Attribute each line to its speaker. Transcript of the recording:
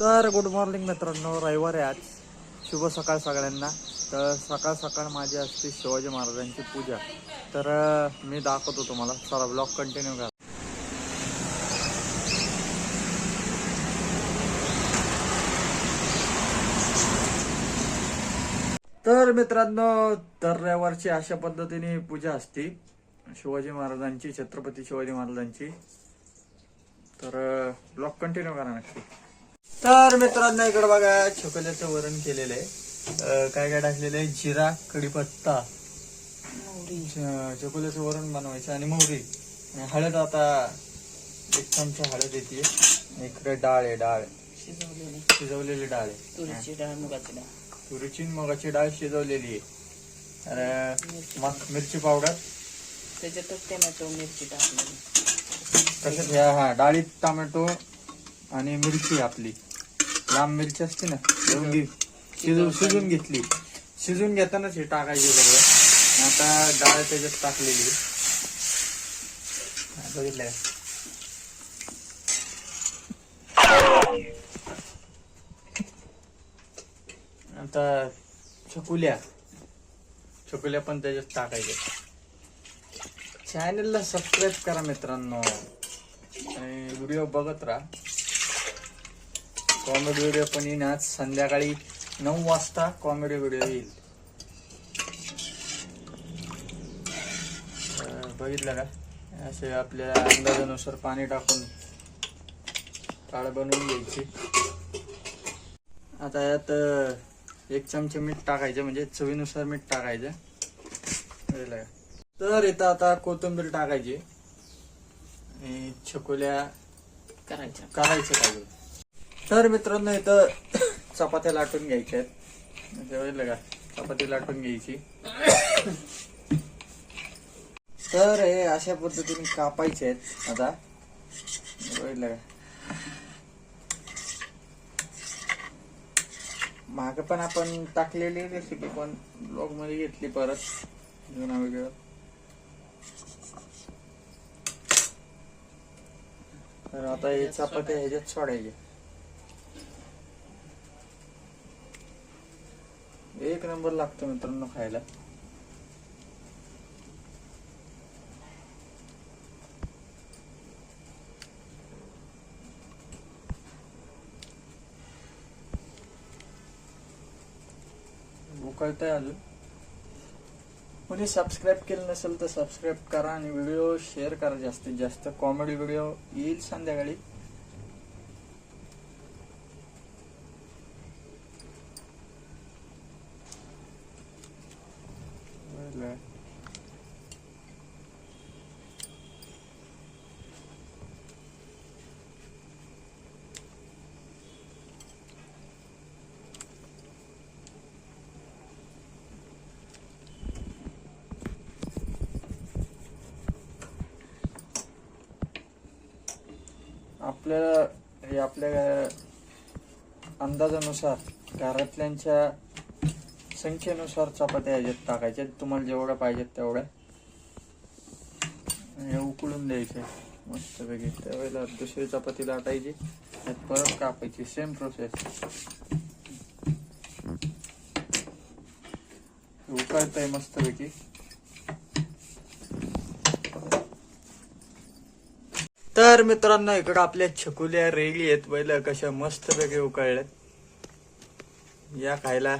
Speaker 1: तर good morning मित्रांनो रविवार आहे आज. शुभ सकाळ सगळ्यांना. तर सकाळ सकाळ माझी असते शिवाजी महाराजांची पूजा. तर मी दाखवतो तुम्हाला. चला ब्लॉग कंटिन्यू करा. तर मित्रांनो दर रविवारची अशा पद्धतीने पूजा असते. शिवाजी महाराजांची छत्रपती शिवाजी महाराजांची. तर ब्लॉग कंटिन्यू करा नक्की. तर मित्रांनो इकडे बघा छोकल्याचं वरण केलेलं आहे काय काय टाकलेलं आहे जिरा कढीपत्ता च- चकोल्याचं वरण बनवायचं आणि मोहरी. हळद आता एक चमचा हळद येते इकडे डाळ आहे डाळ.
Speaker 2: शिजवलेली.
Speaker 1: शिजवलेली डाळ आहे.
Speaker 2: तुरीची डाळ मुगाची डाळ.
Speaker 1: तुरीची आणि मुगाची डाळ शिजवलेली आहे. मग मिरची पावडर?
Speaker 2: त्याच्यातच टोमॅटो मिरची टाकलेली
Speaker 1: कशात ह्या हा. डाळीत टोमॅटो आणि मिरची आपली. लांब मिरची असते ना एवढी शिजून शिजून घेतली. शिजून घेतानाच हे टाकायचे सगळं. आता डाळ त्याच्यात टाकलेली. बघितलं आता छकुल्या. छकुल्या पण त्याच्यात टाकायच्या चॅनलला सबस्क्राईब करा मित्रांनो. आणि व्हिडिओ बघत राहा. कॉमेडी व्हिडिओ पण येईन आज. संध्याकाळी नऊ वाजता कॉमेडी व्हिडिओ येईल. बघितलं का? असे आपल्या अंदाजानुसार पाणी टाकून काळ बनवून घ्यायची. आता यात एक चमचे मीठ टाकायचं म्हणजे चवीनुसार मीठ टाकायचं. कळलं का? तर इथं आता कोथिंबीर टाकायची. आणि छकोल्या
Speaker 2: करायच्या.
Speaker 1: करायचं काय? तर मित्रांनो इथं चपात्या लाटून घ्यायच्या आहेत. म्हणजे जेवायला का चपाती लाटून घ्यायची. तर हे अशा पद्धतीने कापायचे आहेत आता. बघितलं का माग पण आपण टाकलेली रेसिपी पण ब्लॉगमध्ये घेतली परत. जुना व्हिडिओ तर आता हे चपात्या ह्याच्यात सोडायचे एक नंबर लागतो मित्रांनो खायला. उकळतंय अजून. कोणी सबस्क्राईब केलं नसेल तर सबस्क्राईब करा आणि व्हिडिओ शेअर करा जास्तीत जास्त. कॉमेडी व्हिडिओ येईल संध्याकाळी. बरं. आपल्याला हे आपल्या अंदाजानुसार घरातल्यांच्या संख्येनुसार चपात्या ह्याच्यात टाकायच्या. तुम्हाला जेवढ्या पाहिजेत तेवढ्या हे उकळून द्यायचे. मस्तपैकी. त्यावेळेला दुसरी चपाती लाटायची. त्यात परत कापायची. सेम प्रोसेस उकळत आहे मस्तपैकी. तर मित्रांनो इकडं आपल्या छकुल्या रेली आहेत. पहिलं कशा मस्त पैकी उकळल्यात. या खायला.